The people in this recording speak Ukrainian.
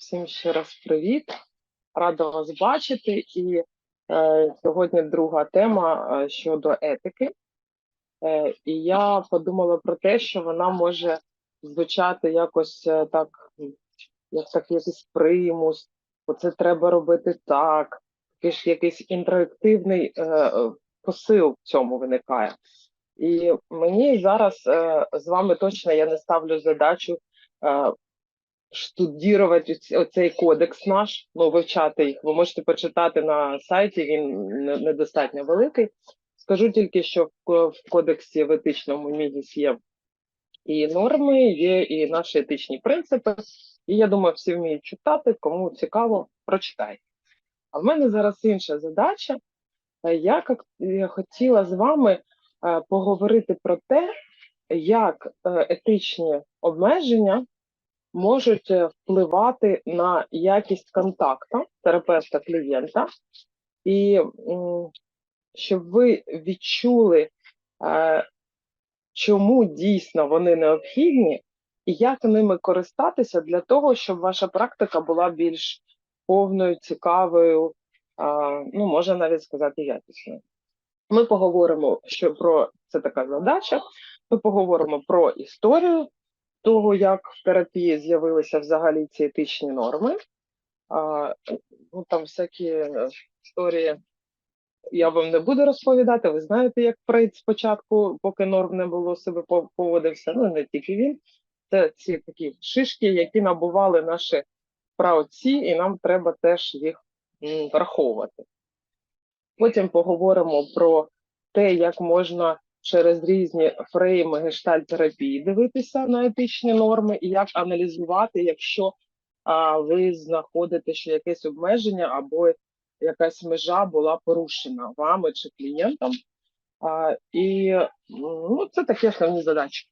Всім ще раз привіт. Рада вас бачити. І е, сьогодні друга тема е, щодо етики. Е, і я подумала про те, що вона може звучати якось е, так, як так якийсь примус, оце треба робити так, якийсь, якийсь інтерактивний е, посил в цьому виникає. І мені зараз е, з вами точно я не ставлю задачу е, штудірувати оцей кодекс наш, ну вивчати їх. Ви можете почитати на сайті, він недостатньо великий. Скажу тільки, що в кодексі в етичному МІДІС є і норми, є і наші етичні принципи. І я думаю, всі вміють читати, кому цікаво, прочитайте. А в мене зараз інша задача. Е, я хотіла з вами е, поговорити про те, як е, етичні обмеження можуть е, впливати на якість контакту терапевта клієнта, і щоб ви відчули, е, чому дійсно вони необхідні, і як ними користатися для того, щоб ваша практика була більш повною, цікавою, ну можна навіть сказати, якісною. Ми поговоримо що про це така задача. Ми поговоримо про історію того, як в терапії з'явилися взагалі ці етичні норми. А, ну, там всякі е, історії я вам не буду розповідати. Ви знаєте, як Фрейд спочатку, поки норм не було себе поводився. Ну не тільки він. Це ці такі шишки, які набували наші праотці, і нам треба теж їх враховувати. Потім поговоримо про те, як можна через різні фрейми гештальт-терапії дивитися на етичні норми, і як аналізувати, якщо а, ви знаходите, що якесь обмеження або якась межа була порушена вами чи клієнтом. А, і ну, це такі основні задачі.